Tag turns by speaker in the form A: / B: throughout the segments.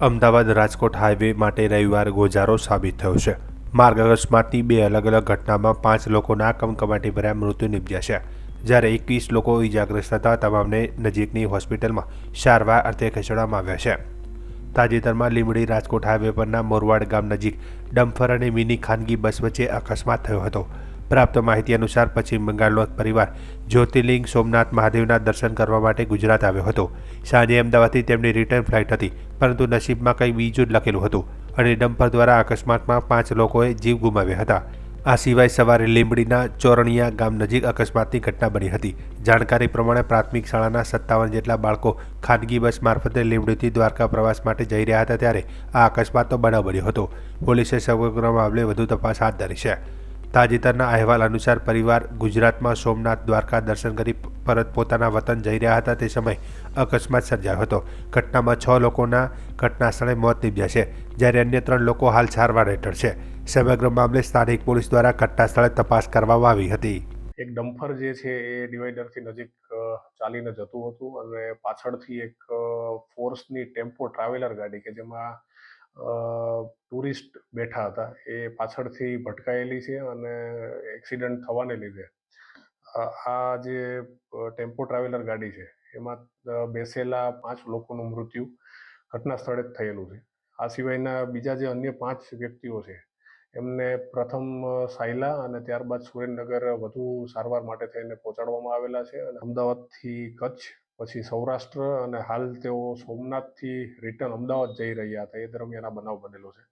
A: Ahmedabad Rajkot highway માટે રવિવાર ગોજારો સાબિત થયો છે. માર્ગ અકસ્માતની બે અલગ અલગ ઘટનામાં પાંચ લોકોના કમકમાટી ભર્યા મૃત્યુ નિપજ્યા છે. જ્યારે એકવીસ લોકો ઇજાગ્રસ્ત થતા તમામને નજીકની હોસ્પિટલમાં સારવાર અર્થે ખસેડવામાં આવ્યા છે. તાજેતરમાં લીંબડી રાજકોટ હાઈવે પરના મોરવાડ ગામ નજીક ડમ્ફર અને મિની ખાનગી બસ વચ્ચે અકસ્માત થયો હતો. પ્રાપ્ત માહિતી અનુસાર પશ્ચિમ બંગાળનો પરિવાર જ્યોતિર્લિંગ સોમનાથ મહાદેવના દર્શન કરવા માટે ગુજરાત આવ્યો હતો. સાંજે અમદાવાદથી તેમની રિટર્ન ફ્લાઇટ હતી, પરંતુ નસીબમાં કંઈ બીજું જ લખેલું હતું અને ડમ્પર દ્વારા અકસ્માતમાં પાંચ લોકોએ જીવ ગુમાવ્યા હતા. આ સિવાય સવારે લીંબડીના ચોરણિયા ગામ નજીક અકસ્માતની ઘટના બની હતી. જાણકારી પ્રમાણે પ્રાથમિક શાળાના સત્તાવન જેટલા બાળકો ખાનગી બસ મારફતે લીંબડીથી દ્વારકા પ્રવાસ માટે જઈ રહ્યા હતા ત્યારે આ અકસ્માતનો બનાવ બન્યો હતો. પોલીસે સમગ્ર મામલે વધુ તપાસ હાથ ધરી છે. તાજેતરના અહેવાલ અનુસાર પરિવાર ગુજરાતમાં સોમનાથ દ્વારકા દર્શન કરી પરત પોતાના વતન જઈ રહ્યા હતા. તે સમયે અકસ્માત સર્જાયો હતો. ઘટનામાં છ લોકોના ઘટના સ્થળે મોત નીપજ્યા છે, જ્યારે અન્ય ત્રણ લોકો હાલ સારવાર હેઠળ છે. સમગ્ર મામલે સ્થાનિક પોલીસ દ્વારા ઘટના સ્થળે તપાસ કરવામાં આવી હતી.
B: એક ડમ્ફર જે છે એ ડિવાઈડરથી નજીક ચાલીને જતું હતું અને પાછળથી એક ફોર્સની ટેમ્પો ટ્રાવેલર ગાડી કે જેમાં ટુરિસ્ટ બેઠા હતા. એ પાછળથી ભટકાયેલી છે અને એક્સિડન્ટ થવાને લીધે. આ જે ટેમ્પો ટ્રાવેલર ગાડી છે, એમાં બેસેલા પાંચ લોકોનું મૃત્યુ ઘટના સ્થળે જ થયેલું છે. આ સિવાયના બીજા જે અન્ય પાંચ વ્યક્તિઓ છે, એમને પ્રથમ સાયલા અને ત્યારબાદ સુરેન્દ્રનગર વધુ સારવાર માટે થઈને પહોંચાડવામાં આવેલા છે અને અમદાવાદથી કચ્છ પછી સૌરાષ્ટ્ર અને હાલ તેઓ સોમનાથથી રિટર્ન અમદાવાદ જઈ રહ્યા હતા. એ દરમિયાન આ બનાવ બનેલો છે.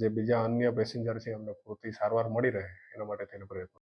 B: જે બીજા અન્ય પેસેન્જર છે એમને પૂરતી સારવાર મળી રહે એના માટે થઈને પ્રયત્ન